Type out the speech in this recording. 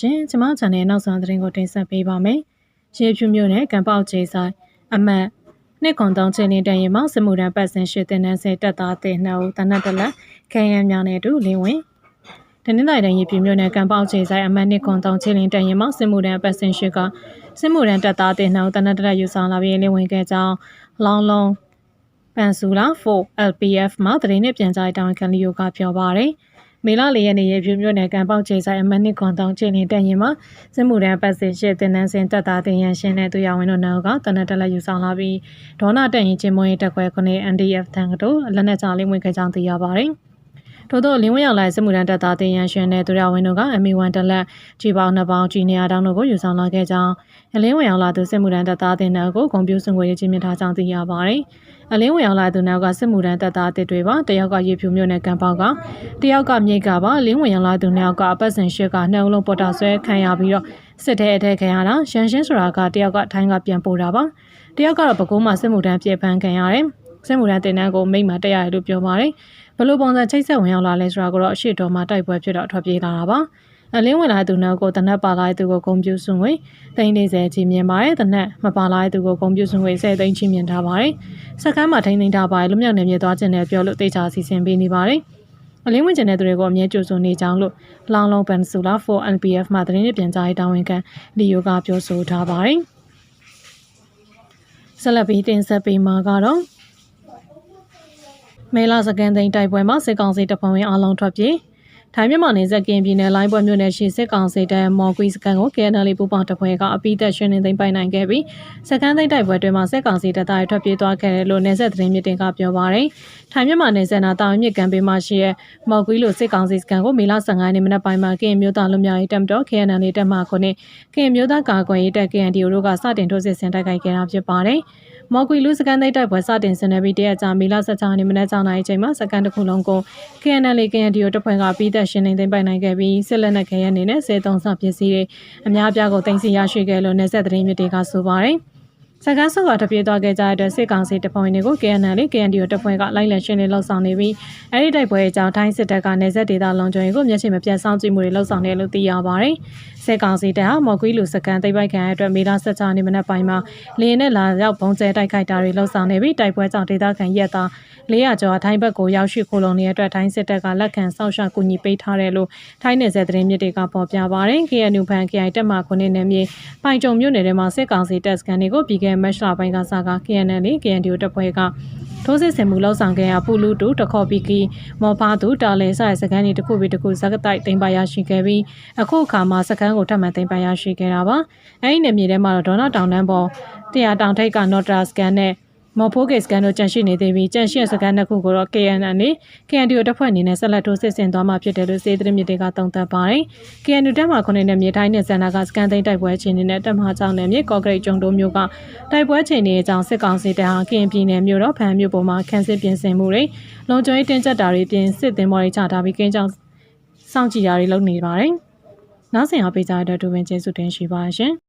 ရှင်။ကျမ channel နောက်ဆုံးသတင်းကိုတင်ဆက်ပေးပါမယ်။ရေဖြူမျိုးနဲ့ကံပေါက်ကျေးဆိုင်အမတ်နှစ်ခွန်တောင်းချင်းနေတဲ့ရင်မှာစစ်မှုထမ်းပတ်စင်ရှိတင်နန်းစေတက်သားတဲ့နှုတ်တနတ်တလက်ခဲရန်များနဲ့အတူလင်းဝင်တနင်္လာနေ့ရေပြင်းမြို့နယ်ကံပေါက်ကျေးဆိုင်အမတ်နှစ်ခွန်တောင်းချင်းနေတဲ့ရင်မှာစစ်မှုထမ်းပတ်စင်ရှိကစစ်မှုထမ်းတက်သားတဲ့နှုတ်တနတ်တလက်ယူဆောင်လာပြီးလင်းဝင်ခဲ့ကြောင်းလောင်းလုံးပန်ဆူလာ 4 LPF မှာသတင်းနဲ့ပြန်ကြားတောင်းခံလီယိုကပြောပါရယ် မေလ၄ရက်နေ့ရေပြူမြို့နယ်ကံပေါက်ချိန်ဆိုင်အမနစ်ခွန်တောင်ချင်းနေတက်ရင်မှာစစ်မှုထမ်းပတ်စစ်ရှိတင်နန်းစင်တပ်သားတင်ရန်ရှင်းတဲ့သူရဝင်တို့နောက်ကတနက်တက်လက်ယူဆောင်လာပြီးဒေါနာတက်ရင်ချင်းမွေးတက်ခွဲခုနှစ် NDF တန်ကတို့လက်နက်ချလေးဝင်ခဲ့ကြောင်းသိရပါတယ်။ ထို့သောလင်းဝရောက်လာစစ်မှုထမ်းတပ်သားတင်ရန်ရှင်တဲ့သူရဝင်တို့က ME1 တက်လက်ကြီးပေါင်းနှစ်ပေါင်းကြီးနေရာတောင်းတို့ကိုယူဆောင်လာခဲ့ကြောင်းအလင်းဝင်ရောက်လာသူစစ်မှုထမ်းတပ်သားတင်တဲ့ကိုဂုံပြူစွန်ကိုရချင်းမြထားကြောင်းသိရပါတယ်။အလင်းဝင်ရောက်လာသူနောက်ကစစ်မှုထမ်းတပ်သားတစ်တွေပါတယောက်ကရေဖြူမြို့နယ်ကံပေါကတယောက်ကမြိတ်ကပါအလင်းဝင်ရောက်လာသူနောက်ကအပတ်စဉ်ရှစ်ကနှုတ်လုံးပေါ်တာဆွဲခံရပြီးတော့စစ်တဲ့အထက်ခံရတာရန်ရှင်းဆိုတာကတယောက်ကထိုင်းကပြန်ပို့တာပါတယောက်ကတော့ပကုံးမှာစစ်မှုထမ်းပြေဖန်ခံရတယ် စစ်မှုထမ်းတင်တန်းကိုမိတ်မှာတက်ရတယ်လို့ပြောပါတယ်ဘလို့ပုံစံချိတ်ဆက်ဝင်ရောက်လာလဲဆိုတာကတော့အရှိတော်မှာတိုက်ပွဲဖြစ်တော့ထွက်ပြေးလာတာပါအလင်းဝင်လာတဲ့သူနောက်ကိုတနက်ပါလာတဲ့သူကိုဂုံပြူစွန်ဝေးတိန်40ချင်းမြင်ပါတယ်တနက်မပါလာတဲ့သူကိုဂုံပြူစွန်ဝေး10သိန်းချင်းမြင်ထားပါတယ်စက္ကန့်မှာထိန်းသိမ်းထားပါတယ်လူမြောက်နေမြေသွားခြင်းနဲ့ပြောလို့တေချာစီစဉ်ပေးနေပါတယ်အလင်းဝင်ကျင်တဲ့သူတွေကိုအမြဲကြိုဆိုနေကြောင်းလို့လောင်လုံးပန်ဆူလာ4 NPF မှာသတင်းနဲ့ပြန်ကြားရေးတာဝန်ခံလီယိုကပြောဆိုထားပါတယ်ဆက်လက်ပြီးတင်ဆက်ပေးမှာကတော့ မေလာစကန်သိန်းတိုက်ပွဲမှာစစ်ကောင်စီတပ်ဖွဲ့ဝင်အလုံးထွက်ပြေးထိုင်းမြန်မာနယ်စပ်ကင်းပြည်နယ်လိုင်းပွဲမြို့နယ်ရှိစစ်ကောင်စီတပ်မော်ကွီစကန်ကို KNL ပူပေါင်းတပ်ဖွဲ့ကအပိသက်ရှင်နေသိမ်းပိုင်နိုင်ခဲ့ပြီးစကန်သိမ်းတိုက်ပွဲတွင်မှာစစ်ကောင်စီတပ်သားတွေထွက်ပြေးသွားခဲ့တယ်လို့နယ်စပ်သတင်းမြစ်တင်ကပြောပါရယ်ထိုင်းမြန်မာနယ်စပ်နာတာဝန်မြစ်ကံပေးမှရှိရဲ့မော်ကွီလိုစစ်ကောင်စီစကန်ကိုမေလ15ရက်နေ့မနက်ပိုင်းမှာကင်းမျိုးသားလူမျိုးရေးတပ်မတော် KNL တပ်မှခုနှစ်ကင်းမျိုးသားကာကွယ်ရေးတပ် KNDO တို့ကစတင်ထိုးစစ်ဆင်တိုက်ခိုက်ခဲ့တာဖြစ်ပါတယ်။ မော်ကွီလူစကန်သိတိုက်ပွဲစတင်ဆင်နွှဲပြီးတရက်ကြာမေလ16ရက်နေ့မနက်6:00နာရီချိန်မှာစကန်တစ်ခုလုံးကို KNL KNDO တပ်ဖွဲ့ကပြီးသက်ရှင်းနေသိမ်းပိုက်နိုင်ခဲ့ပြီးစစ်လက်နက်ခဲယမ်းအနေနဲ့စေတုံးစပစ္စည်းတွေအများအပြားကိုတင်စီရရှိခဲ့လို့နေဆက်သတင်းမြစ်တွေကဆိုပါတယ်။ စကန်းဆုပ်ကတပြေးသွားခဲ့ကြတဲ့စစ်ကောင်စီတပ်ဖွဲ့ဝင်တွေကို KNL KNDO တပ်ဖွဲ့ကလိုက်လံရှင်းလင်းလှုပ်ဆောင်နေပြီးအဲဒီတိုက်ပွဲအကြောင်းတိုင်းစစ်တပ်ကနေဆက်ဒေသလုံခြုံရေးကိုမျက်ခြေမပြတ်စောင့်ကြည့်မှုတွေလှုပ်ဆောင်နေလို့သိရပါတယ်။စစ်ကောင်စီတပ်ဟာမော်ကွီလူစကန်သိမ်းပိုက်ခံရတဲ့အတွက်မေလ16ရက်နေ့မနက်ပိုင်းမှာလေယာဉ်နဲ့လာရောက်ပုံကျဲတိုက်ခိုက်တာတွေလှုပ်ဆောင်နေပြီးတိုက်ပွဲကြောင့်ဒေသခံရက်သား400ကျော်ထိုင်းဘက်ကိုရောက်ရှိခိုးလုံနေတဲ့အတွက်ထိုင်းစစ်တပ်ကလက်ခံစောင့်ရှောက်ကူညီပေးထားတယ်လို့ထိုင်းနယ်စပ်သတင်းမြစ်တွေကဖော်ပြပါတယ်။ KNU ဖန် KI တပ်မှခုနှစ်နယ်မြေပိုင်ကြုံမြို့နယ်ထဲမှာစစ်ကောင်စီတပ်စကန်တွေကိုပြီးခဲ့မတ်လပိုင်းကစက KNL KNDO တပ်ဖွဲ့ကထိုးစစ်ဆင်မှုလှုပ်ဆောင်ခဲ့ရာပူလူတူတခေါ်ပီကီမော်ဖားသူတာလင်ဆိုင်စကန်ဒီတစ်ခုပြီးတစ်ခုဇက်ကတိုက်တင်ပါရရှိခဲ့ပြီးအခုအခါမှာစကန်ကိုထပ်မံတင်ပါရရှိခဲ့တာပါအဲဒီနယ်မြေထဲမှာတော့ဒေါနာတောင်တန်းပေါ်တရားတောင်ထိပ်ကနော်တာစကန်နဲ့ မော်ဖိုးကေစကန်တို့ကြန့်ရှိနေသေးပြီးကြန့်ရှိစကန်နှစ်ခုကိုတော့ KNN နဲ့ KNDO တပ်ဖွဲ့အနေနဲ့ဆက်လက်ထိုးစစ်ဆင်သွားမှာဖြစ်တယ်လို့စေသတင်းမြစ်တွေကသုံးသပ်ပါတယ်။ KNDO တပ်မှခုနှစ်နဲ့မြေတိုင်းနဲ့ဇန်နာကစကန်သိန်းတိုက်ပွဲချင်းတွေနဲ့တပ်မကြောင့်နဲ့မြေကော့ဂရိတ်ကျုံတို့မျိုးကတိုက်ပွဲချင်းတွေအကြောင်းစစ်ကောင်စီတပ်ဟာကရင်ပြည်နယ်မြို့တော်ဖန်မြို့ပေါ်မှာခန်းစစ်ပြင်ဆင်မှုတွေလုံခြုံရေးတင်းကျပ်တာတွေပြင်စစ်သင်္ဘောတွေချထားပြီးကင်းကြောင်စောင့်ကြည့်ရာတွေလုပ်နေပါတယ်။နောက်ဆင်အားပေးကြတဲ့ဒူဝင်ကျေးဇူးတင်ရှိပါရှင်။